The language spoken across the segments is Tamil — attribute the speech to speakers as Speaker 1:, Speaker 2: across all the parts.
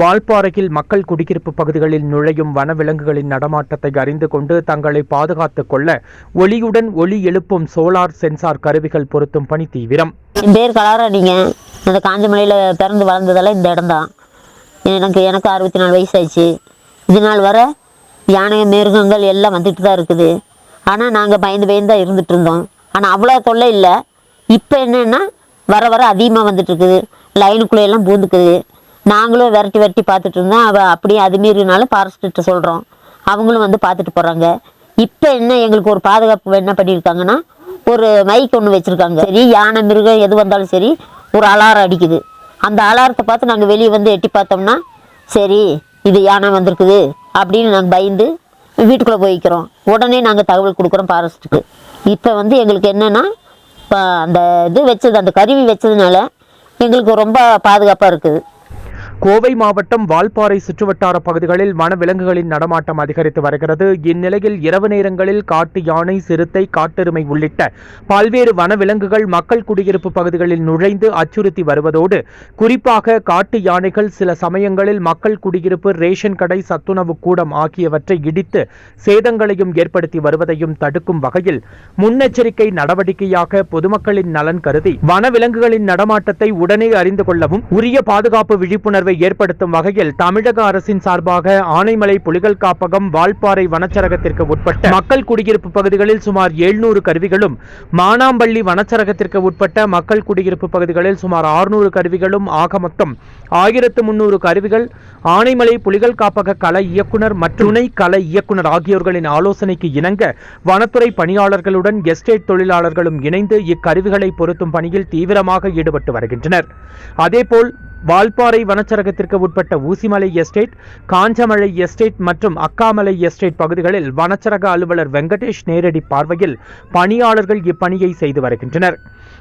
Speaker 1: வால்பாறையில் மக்கள் குடியிருப்பு பகுதிகளில் நுழையும் வனவிலங்குகளின் நடமாட்டத்தை அறிந்து கொண்டு தங்களை பாதுகாத்துக் கொள்ள ஒளியுடன் ஒளி எழுப்பும் சோலார் சென்சார் கருவிகள் பொருத்தும் பணி தீவிரம்.
Speaker 2: என் பேர் கலாராணிங்க அந்த காஞ்சமலையில் பிறந்து வளர்ந்ததெல்லாம் இந்த இடம்தான் எனக்கு எனக்கு அறுபத்தி நாலு வயசாச்சு இது நாள் வர யானை மிருகங்கள் எல்லாம் வந்துட்டு தான் இருக்குது. ஆனால் நாங்கள் பயந்து பயந்து தான் இருந்துட்டு இருந்தோம். ஆனால் அவ்வளோ தொல்லை இல்லை. இப்போ என்னென்னா வர வர அதிகமாக வந்துட்டு இருக்குது. லைனுக்குள்ளே எல்லாம் பூந்துக்குது. நாங்களும் விரட்டி விரட்டி பார்த்துட்டு இருந்தோம். அவள் அப்படியே அது மீறினாலும் ஃபாரஸ்ட்டு சொல்கிறோம் அவங்களும் வந்து பார்த்துட்டு போகிறாங்க இப்போ என்ன எங்களுக்கு ஒரு பாதுகாப்பு என்ன பண்ணியிருக்காங்கன்னா ஒரு மைக் ஒன்று வச்சுருக்காங்க. சரி யானை மிருகம் எது வந்தாலும் சரி ஒரு அலாரம் அடிக்குது. அந்த அலாரத்தை பார்த்து நாங்கள் வெளியே வந்து எட்டி பார்த்தோம்னா சரி இது யானை வந்திருக்குது அப்படின்னு நாங்கள் பயந்து வீட்டுக்குள்ளே போய்க்கிறோம் உடனே நாங்கள் தகவல் கொடுக்குறோம் ஃபாரஸ்ட்டுக்கு இப்போ வந்து எங்களுக்கு என்னென்னா இப்போ அந்த இது வச்சது அந்த கருவி வச்சதுனால எங்களுக்கு ரொம்ப பாதுகாப்பாக இருக்குது.
Speaker 1: கோவை மாவட்டம் வால்பாறை சுற்றுவட்டார பகுதிகளில் வனவிலங்குகளின் நடமாட்டம் அதிகரித்து வருகிறது. இந்நிலையில் இரவு நேரங்களில் காட்டு யானை சிறுத்தை காட்டெருமை உள்ளிட்ட பல்வேறு வனவிலங்குகள் மக்கள் குடியிருப்பு பகுதிகளில் நுழைந்து அச்சுறுத்தி வருவதோடு குறிப்பாக காட்டு யானைகள் சில சமயங்களில் மக்கள் குடியிருப்பு ரேஷன் கடை சத்துணவு கூடம் ஆகியவற்றை இடித்து சேதங்களையும் ஏற்படுத்தி வருவதையும் தடுக்கும் வகையில் முன்னெச்சரிக்கை நடவடிக்கையாக பொதுமக்களின் நலன் கருதி வனவிலங்குகளின் நடமாட்டத்தை உடனே அறிந்து கொள்ளவும் உரிய பாதுகாப்பு விழிப்புணர்வை ஏற்படுத்தும் வகையில் தமிழக அரசின் சார்பாக ஆனைமலை புலிகள் காப்பகம் வால்பாறை வனச்சரகத்திற்கு உட்பட்ட மக்கள் குடியிருப்பு பகுதிகளில் சுமார் 700 கருவிகளும் மானாம்பள்ளி வனச்சரகத்திற்கு உட்பட்ட மக்கள் குடியிருப்பு பகுதிகளில் சுமார் 600 கருவிகளும் ஆக மொத்தம் ஆயிரத்து முன்னூறு கருவிகள் ஆனைமலை புலிகள் காப்பக கள இயக்குனர் மற்றும் துணை கள இயக்குனர் ஆகியோர்களின் ஆலோசனைக்கு இணங்க வனத்துறை பணியாளர்களுடன் எஸ்டேட் தொழிலாளர்களும் இணைந்து இக்கருவிகளை பொருத்தும் பணியில் தீவிரமாக ஈடுபட்டு வருகின்றனர். அதேபோல் வால்பாறை வனச்சரகத்திற்கு உட்பட்ட ஊசிமலை எஸ்டேட் காஞ்சமலை எஸ்டேட் மற்றும் அக்காமலை எஸ்டேட் பகுதிகளில் வனச்சரக அலுவலர் வெங்கடேஷ் நேரடி பார்வையில் பணியாளர்கள் இப்பணியை செய்து வருகின்றனர்.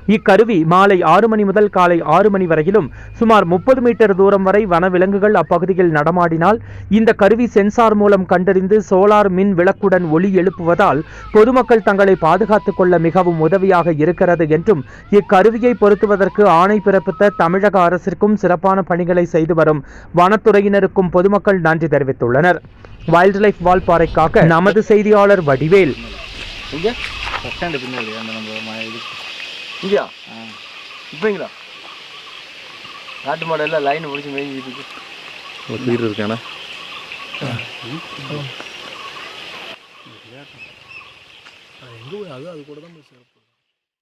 Speaker 1: இக்கருவி மாலை ஆறு மணி முதல் காலை ஆறு மணி வரையிலும் சுமார் முப்பது மீட்டர் தூரம் வரை வனவிலங்குகள் அப்பகுதியில் நடமாடினால் இந்த கருவி சென்சார் மூலம் கண்டறிந்து சோலார் மின் விளக்குடன் ஒளி எழுப்புவதால் பொதுமக்கள் தங்களை பாதுகாத்துக் கொள்ள மிகவும் உதவியாக இருக்கிறது என்றும் இக்கருவியை பொருத்துவதற்கு ஆணை பிறப்பித்த தமிழக அரசிற்கும் சிறப்பான பணிகளை செய்து வரும் வனத்துறையினருக்கும் பொதுமக்கள் நன்றி தெரிவித்துள்ளனர். வைல்ட் லைஃப் வால்பாறைக்காக நமது செய்தியாளர் வடிவேல்.
Speaker 3: இங்கேயா? இப்போங்களா நாட்டு மாடு எல்லாம் லைன் பிடிச்சி மேய்ஞ்சிட்டு இருக்கு
Speaker 4: ஒரு வீடு இருக்கானே?
Speaker 3: எங்கே அது அது கூட தான் போய் சேர்ப்போம்